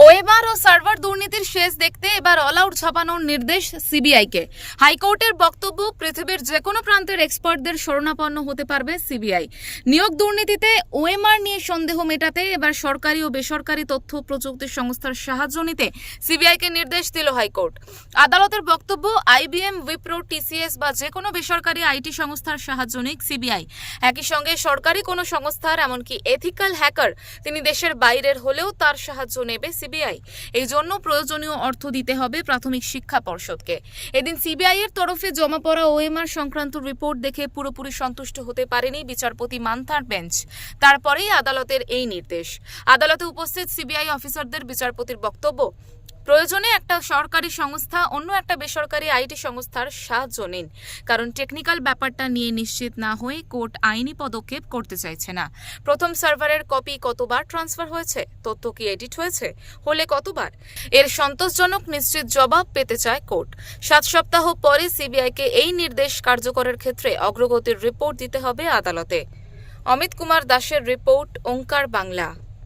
Weber ও server দুর্নীতির শেষ দেখতে এবার অল আউট ছাপানোর নির্দেশ সিবিআইকে। হাইকোর্টের বক্তব্য পৃথিবীর যে কোনো প্রান্তের এক্সপার্টদের শরণাপন্ন হতে পারবে সিবিআই। নিয়োগ দুর্নীতিতে ওএমআর নিয়ে সন্দেহ মেটাতে এবার সরকারি ও বেসরকারি তথ্য প্রযুক্তি সংস্থার সাহায্য নিতে সিবিআইকে নির্দেশ দিল হাইকোর্ট। আদালতের বক্তব্য, আইবিএম, উইপ্রো, টিসিএস বা যে কোনো বেসরকারি আইটি সংস্থার সাহায্য নিক সিবিআই। একই সঙ্গে সরকারি কোনো সংস্থার, এমনকি এথিক্যাল হ্যাকার তিনি দেশের বাইরের হলেও তার সাহায্য নেবে সিবিআই। এই জন্য প্রয়োজনীয় অর্থ দিতে হবে প্রাথমিক শিক্ষা পর্ষদকে। এদিন সিবিআই এর তরফে জমা পড়া ওএমআর সংক্রান্ত রিপোর্ট দেখে পুরোপুরি সন্তুষ্ট হতে পারেনি বিচারপতি মান্থার বেঞ্চ। তারপরেই আদালতের এই নির্দেশ। আদালতে উপস্থিত সিবিআই অফিসারদের বিচারপতির বক্তব্য প্রয়োজনে একটা সরকারি সংস্থা, অন্য একটা বেসরকারি আইটি সংস্থার সাহায্য নিন। কারণ টেকনিক্যাল ব্যাপারটা নিয়ে নিশ্চিত না হয়ে কোর্ট আইনি পদক্ষেপ করতে চাইছে না। প্রথম সার্ভারের কপি কতবার ট্রান্সফার হয়েছে? তথ্য কি এডিট হয়েছে? হলে কতবার? এর সন্তোষজনক নিশ্চিত জবাব পেতে চায় কোর্ট। সাত সপ্তাহ পরে সিবিআইকে এই নির্দেশ কার্যকরের ক্ষেত্রে অগ্রগতির রিপোর্ট দিতে হবে আদালতে। অমিত কুমার দাসের রিপোর্ট ওঙ্কার বাংলা।